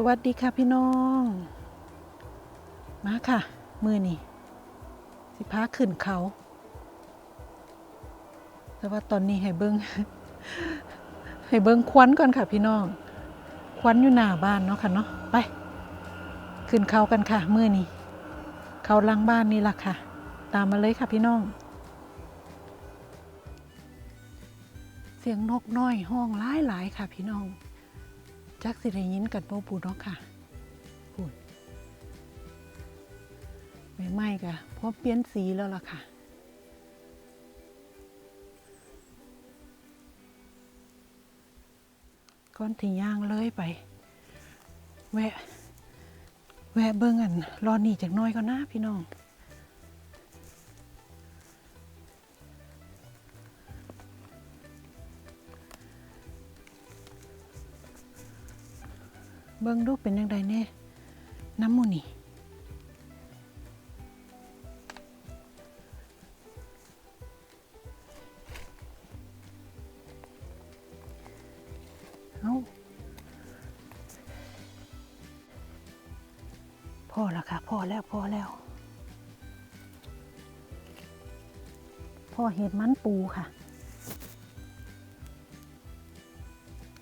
สวัสดีค่ะพี่น้อง มาค่ะ มือนี่สิพาขึ้นเขา แต่ว่าตอนนี้ให้เบิงให้เบิ้งควันก่อนค่ะพี่น้อง ควันอยู่หน้าบ้านเนาะค่ะเนาะไป ขึ้นเขากันค่ะ มือนี่เขาลังบ้านนี่ล่ะค่ะ ตามมาเลยค่ะพี่น้อง เสียงนกน้อยห้องหลายหลายๆค่ะพี่น้อง จักสิได้ยินกันบ่ปูเนาะค่ะปูดไม่ไหม้กะเพราะเปลี่ยนสีแล้วล่ะค่ะก้อนที่ย่างเลยไป แวะ แวะเบิ่งอันรอนี่จากน้อยก็นะพี่น้อง บิ่งดูเป็นยังไงแน่น้ำมูนี่เอาพอแล้วค่ะ พอแล้วพอแล้วพ่อเห็ดมันปูค่ะ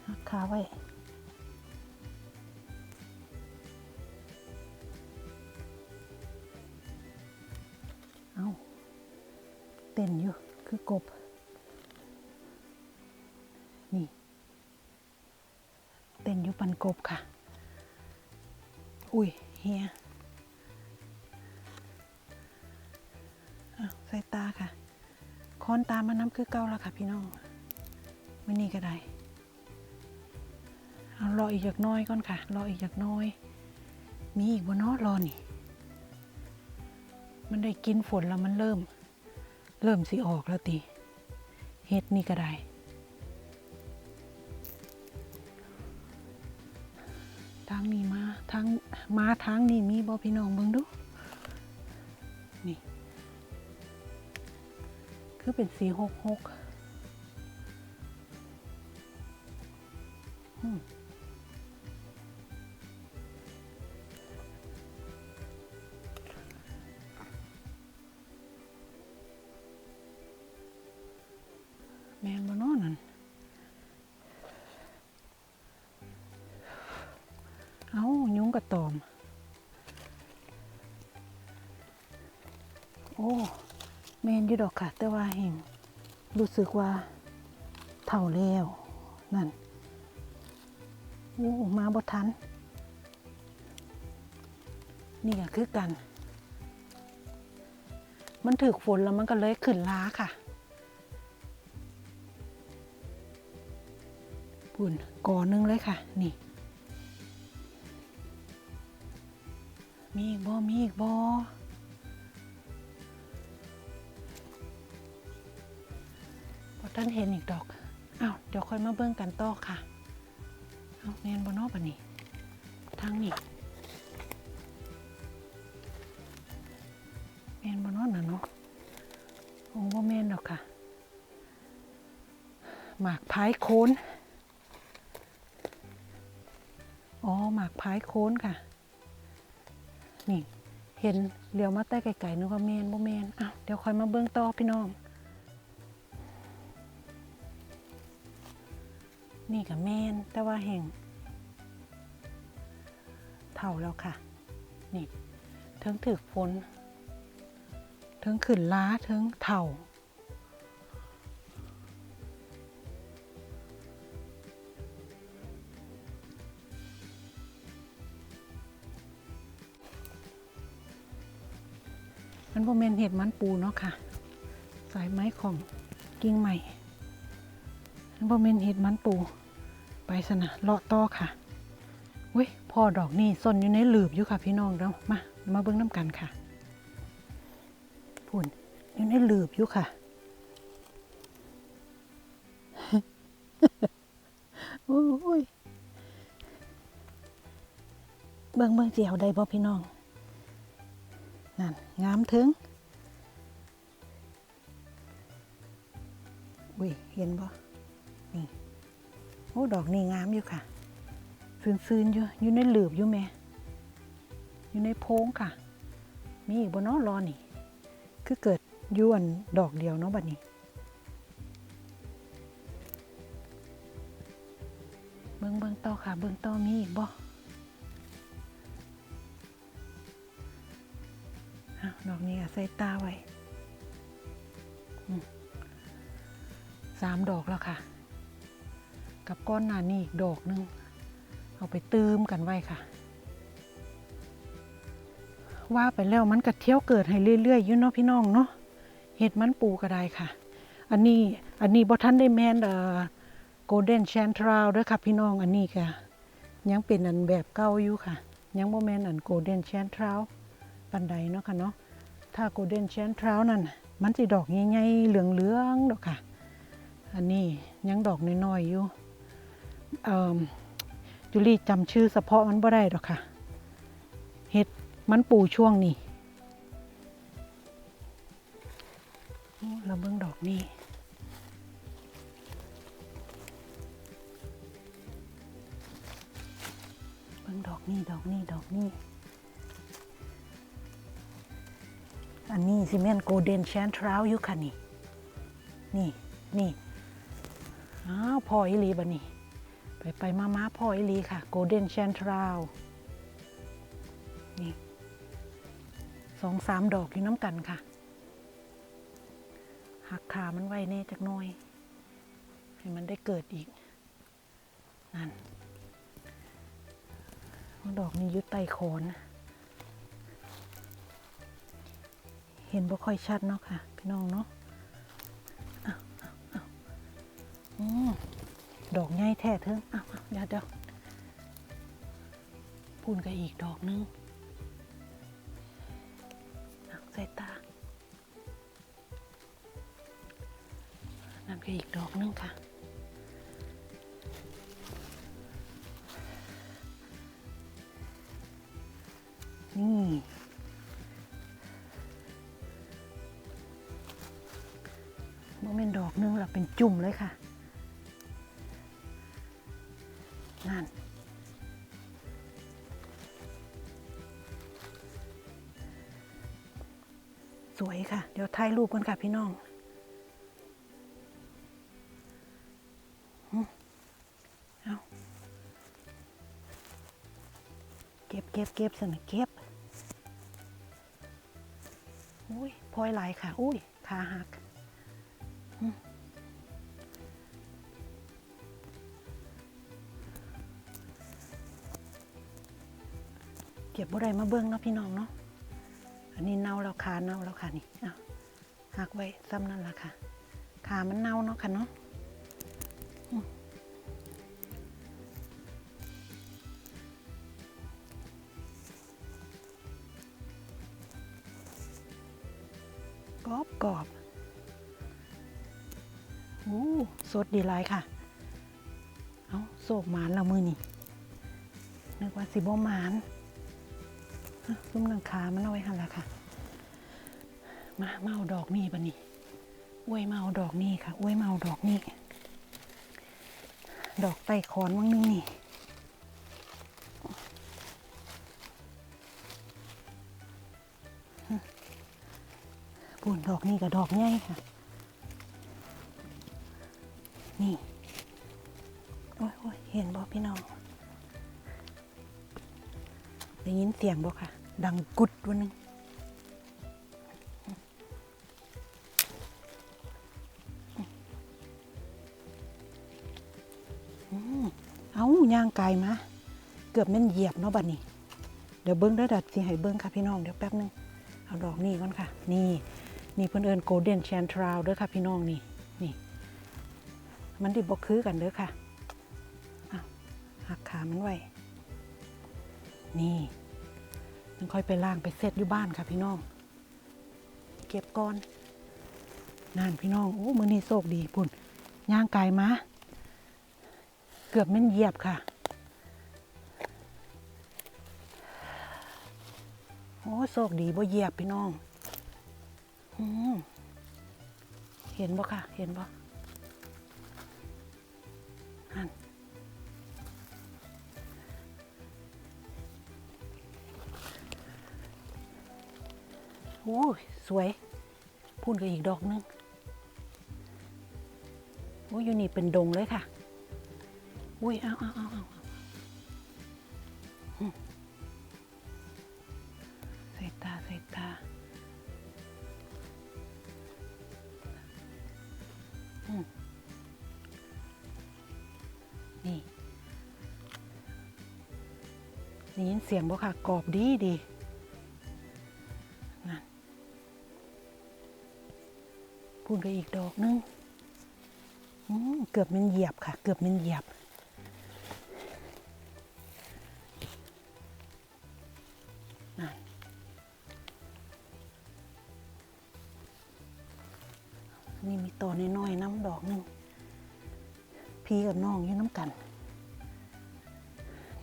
หักขาไว้ เต้นอยู่ คือกบ นี่ เต้นอยู่ปันกบค่ะ อุ้ยเฮียอ้าวใส่ตาค่ะ ค้อนตามาน้ำคือเก่าแล้วค่ะพี่น้องไม่นี่ก็ได้เอารออีกจากน้อยก่อนค่ะ รออีกจากน้อย มีอีกบนนอรอนี่ มันได้กินฝนแล้วมันเริ่ม เริ่มสิออกแล้วติเฮ็ดนี่ก็ได้ ทางนี้มาทางมาทางนี้มีบ่พี่น้องเบิ่งดู นี่ คือเป็นสีหกหก กระตอม โอ้แมนอยู่ดอกค่ะ แต่ว่าเห็นรู้สึกว่าเท่าแล้วนั่นโอ้มาบ่ทัน นี่ก็คือกัน มันถือฝนแล้วมันก็เลยขึ้นล้าค่ะปุ่นก่อหนึงเลยค่ะ นี่ มีอีกบ่มีอีกบ่พอท่านเห็นอีกดอกอ้าวเดี๋ยวค่อยมาเบิ่งกันต่อค่ะเอาแมนบ่เนอกปะนี่ทางนี้แมนบ่เนอกน่ะเนาะโอ้บ่แมนดอกค่ะ หมากพายโคนอ๋อหมากพายโคนค่ะ เห็นเลี้ยวมาใต้ไก่ๆนึกว่าแมนบ่แมนอ้าวเดี๋ยวคอยมาเบื้องต่อพี่น้อง นี่กับแมนแต่ว่าแห่งเท่าแล้วค่ะ นี่เทิงถึกฝนเทิงขืนล้าเทิงเท่า บเมนเห็ดมันปูเนาะค่ะ สายไม้ของกิ่งใหม่มันเมนเห็ดมันปู ไปสนะเลาะต่อค่ะเว้ยพ่อดอกนี่ซ่อนอยู่ในหลืบอยู่ค่ะพี่น้องเรามา มาเบิ้งน้ำกันค่ะพุ่นอยู่ในหลืบอยู่ค่ะโอ้ยเบิ้งเบิ้งเจียวได้บ่พี่น้อง นั่นงามถึง อุ้ย เห็นบ่นี่ โอ้ ดอกนี่งามอยู่ค่ะ ซื่นๆอยู่ อยู่ในหลืบอยู่แม่ อยู่ในโพงค่ะ มีอีกบนน้อรอนี่ คือเกิดยวนดอกเดียวเนาะบัดนี้เบิ่งเบิ่งต่อค่ะ เบิ่งต่อมีอีกบ่ ใส่ตาไว้สามดอกแล้วค่ะ กับก้อนหนานี่อีกดอกหนึง เอาไปตืมกันไว้ค่ะ ว่าไปแล้วมันก็เที่ยวเกิดให้เรื่อยๆอยู่เนาะพี่น้องเนาะเห็ดมันปูก็ได้ค่ะ อันนี้อันนี้บ่ทันได้แมนเอ่อโกลเด้นแชนทราวด้วยค่ะพี่น้องอันนี้ค่ะ ยังเป็นอันแบบเก่าอยู่ค่ะ ยังบ่แมนอันโกลเด้นแชนทราวปันใดเนาะค่ะเนาะ ถ้าโกลเด้นแชนทราวนั่นมันสิดอกใหญ่ๆเหลืองๆดอกค่ะ อันนี้ยังดอกน้อยๆอยู่จุลี่จำชื่อเฉพาะมันบ่ได้ดอกค่ะเฮ็ดมันปูช่วงนี้เราเบิ่งดอกนี้เบิ่งดอกนี่ดอกนี่ดอกนี่ อันนี้ซีเมนโกลเด้นแชนทราวอยู่ค่ะนี่ นี่นี่อ้าวพ่ออีลีบะนี่ ไปไปมามาพ่ออีลีค่ะโกลเด้นแชนทราวนี่สองสามดอกอยู่น้ำกันค่ะ หักขามันไว้แน่จักน่อย ให้มันได้เกิดอีก นั่น ดอกนี้ยุดไตโคนเห็นบ่ค่อยชัดเนาะค่ะ พี่น้องเนาะออดอกใหญ่แท้เถิงอ้าวอ้าวเดี๋ยวเดี๋ยวพูนกันอีกดอกหนึง หนึ่งเราเป็นจุ่มเลยค่ะ นั่น สวยค่ะ เดี๋ยวถ่ายรูปกันค่ะพี่น้องเอาเก็บเก็บเก็บสนะเก็บอุ้ยพลอยไหลายค่ะ อุ้ยขาหัก เก็บบ่ได้มาเบิ้งเนาะพี่น้องเนาะ อันนี้เน่าแล้วขาเน่าแล้วค่ะนี่เอาหักไว้ซ้ำนั่นละค่ะ ขามันเน่าเนาะค่ะเนาะกรอบกรอบ โอ้สดดีหลายค่ะ เอาโศกหมานละมือนี่นึกว่าสิบ่หมานซุ้มหนังขามันเอาไว้หันละค่ะ มาเมาเอาดอกนี่ปะนี่อวยเมาเอาดอกนี่ค่ะอวยเมาเอาดอกนี่ดอกไต่ขอนวังนึงนี่ปุ่นดอกนี่กับดอกใหญ่ค่ะ นี่ โอ้ยโอ้ยเห็นบ่พี่น้องได้ยินเสียงบ่ค่ะ ดังกุดวันนึงเอาย่างไกลมา เกือบแม่นเหยียบเนาะบัดนี้ เดี๋ยวเบิ้งเด้ดัดสิให้เบิ้งค่ะพี่น้อง เดี๋ยวแป๊บนึง เอาดอกนี่ก่อนค่ะ นี่ นี่เพิ่อนเอิญโกลเด้นแชนทราวเด้อค่ะพี่น้องนี่ มันดิบ่คือกันเด้อค่ะหักขามันไว้ นี่มันค่อยไปล้างไปเซตอยู่บ้านค่ะพี่น้อง เก็บก่อนนั่นพี่น้อง โอ้ มือนี้โชคดีพุ่น ย่างไกลมา เกือบแม่นเหยียบค่ะ โอ้โชคดีบ่เหยียบพี่น้องอเห็นบ่ค่ะ เห็นบ่ โอ้สวย พูนกับอีกดอกนึงโอ้ยอยู่นี่เป็นดงเลยค่ะ อุ้ย เอาเอาเอาเอา ได้ยินเสียงบ่ค่ะกรอบดีดีนั่นพูดกับอีกดอกหนึงเกือบมันเหยียบค่ะ เกือบมันเหยียบ นั่นนี่มีตัวน้อยๆน้ำดอกหนึ่งพี่กับน้องอยู่น้ำกัน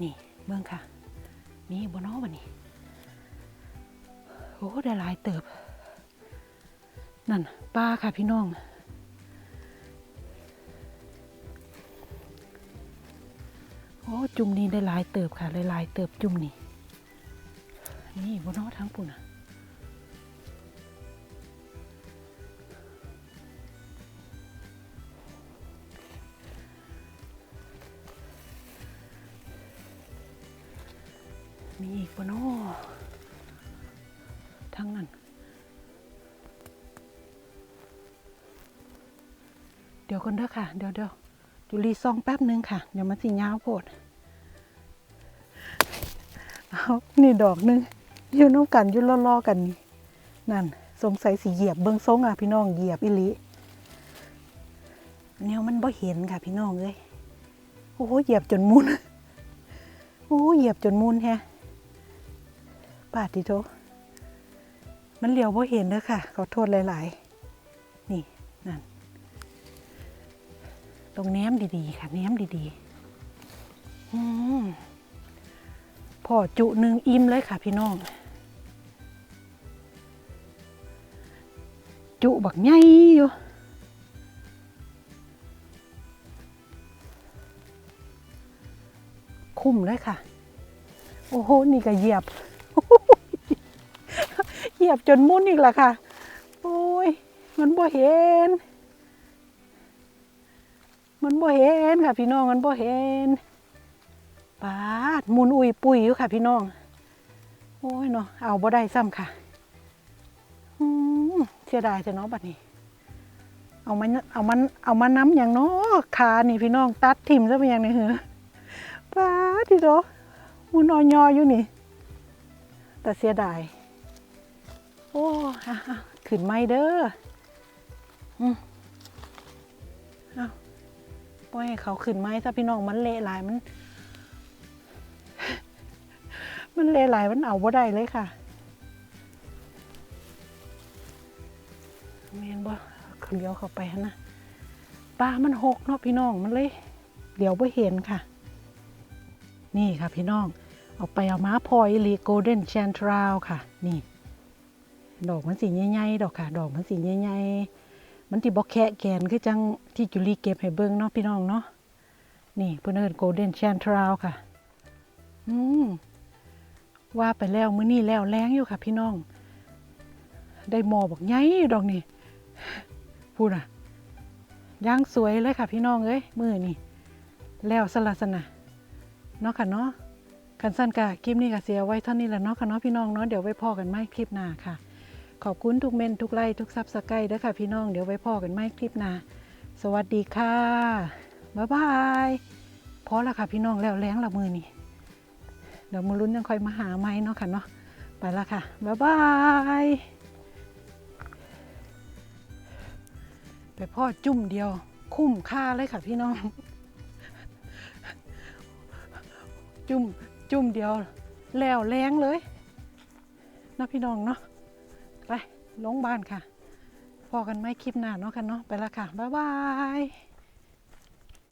นี่เบิ่งค่ะ มีบนอ้อบันนี้โอ้ได้หลายเติบ นั่นปลาค่ะพี่น้องโอ้จุ่มนี้ได้หลายเติบค่ะหลายๆเติบจุ่มนี้นี่บนนอทั้งปุ่นอะ มีอีกบนนอทั้งนั้น เดี๋ยวคนเด้อค่ะ เดี๋ยวเดี๋ยวจุลีซองแป๊บหนึงค่ะ เดี๋ยวมันสิยาวโพดเอานี่ดอกหนึงอยู่น้ำกันอยู่ล่อๆกันนี่นั่น สงสัยสีเหยียบเบิ้งทรงอะพี่น้องเหยียบอิลิแนวมันบ่เห็นค่ะพี่น้องเอ้ยโอ้โหเหยียบจนมุนโอ้โหเหยียบจนมุนแฮะ ปาดทีโตมันเหลียวบ่เห็นเด้อค่ะ ขอโทษหลาย ๆ นี่ นั่น ตรงแนมดีๆ ค่ะแนมดีๆ อืมพอจุหนึ่งอิ่มเลยค่ะพี่น้อง จุบักใหญ่อยู่คุ้มเลยค่ะ โอ้โห นี่ก็เหยียบ ยียบจนมุนอีกและค่ะ โอ้ย มันบ่เห็น มันบ่เห็นค่ะ พี่น้องมันบ่เห็นปาดหมุนอุยปุยอยู่ค่ะ พี่น้อง โอ้ยเนาะเอาบ่ได้ซ้ำค่ะอืมเสียดายจะเนาะบัดนี้ เอามันเอามันเอามาน้ำอย่างเนาะขานี่พี่น้องตัดทิ่มซะเป็นอย่างนี้เหรอปาดที่โตมุนอยออยู่นี่ แต่เสียดาย โอ้อะอะขึ้นไม่เด้ออืมเอาปล่อยให้เขาขึ้นไม้ถ้าพี่น้องมันเละหลายมัน มันเละหลายมันเอาบ่ได้เลยค่ะเมนบ่เลี้ยวเข้าไปนะปลามันหกเนาะพี่น้องมันเลยเดี๋ยวบ่เห็นค่ะ นี่ค่ะพี่น้อง เอาไปเอามาพอยลีโกลเด้นแชนทราวค่ะ นี่ ดอกมันสีใหญ่ๆดอกค่ะ ดอกมันสีใหญ่ๆมันที่บอกแคะแกนคือจังที่จุลีเก็บให้เบิ่งเนาะพี่น้องเนาะนี่เพิ่นเอิ้นโกลเด้นแชนทราวค่ะ อืมว่าไปแล้วมื้อนี้แล้วแรงอยู่ค่ะ พี่น้อง ได้หมอบอกไงดอกนี่พูดอะย่างสวยเลยค่ะ พี่น้องเอ้ยมือนี่แล้วสลัสนะเนาะค่ะเนาะกันสั้นกะคลิปนี้ก็เสียไว้เท่านี้แหละเนาะค่ะเนาะพี่น้องเนาะเดี๋ยวไว้พอกันไหมคลิปหน้าค่ะ ขอบคุณทุกเมนทุกไลค์ทุกซับสไครต์ด้วยค่ะพี่น้องเดี๋ยวไว้พอกันไม่คลิปหน้าสวัสดีค่ะ บ๊ายบายพอแล้วค่ะพี่น้องแล้วแรงละมือนี่เดี๋ยวมาลุ้นยังค่อยมาหาไหมเนาะค่ะเนาะไปละค่ะ บ๊ายบายไปพ่อจุ่มเดียว คุ้มค่าเลยค่ะพี่น้อง จุ่มจุ่มเดียว แล้วแรงเลยนาะพี่น้องเนาะ ลงบ้านค่ะพอกันไหมคลิปหน้าเนาะค่ะเนาะไปละค่ะ บ๊ายบาย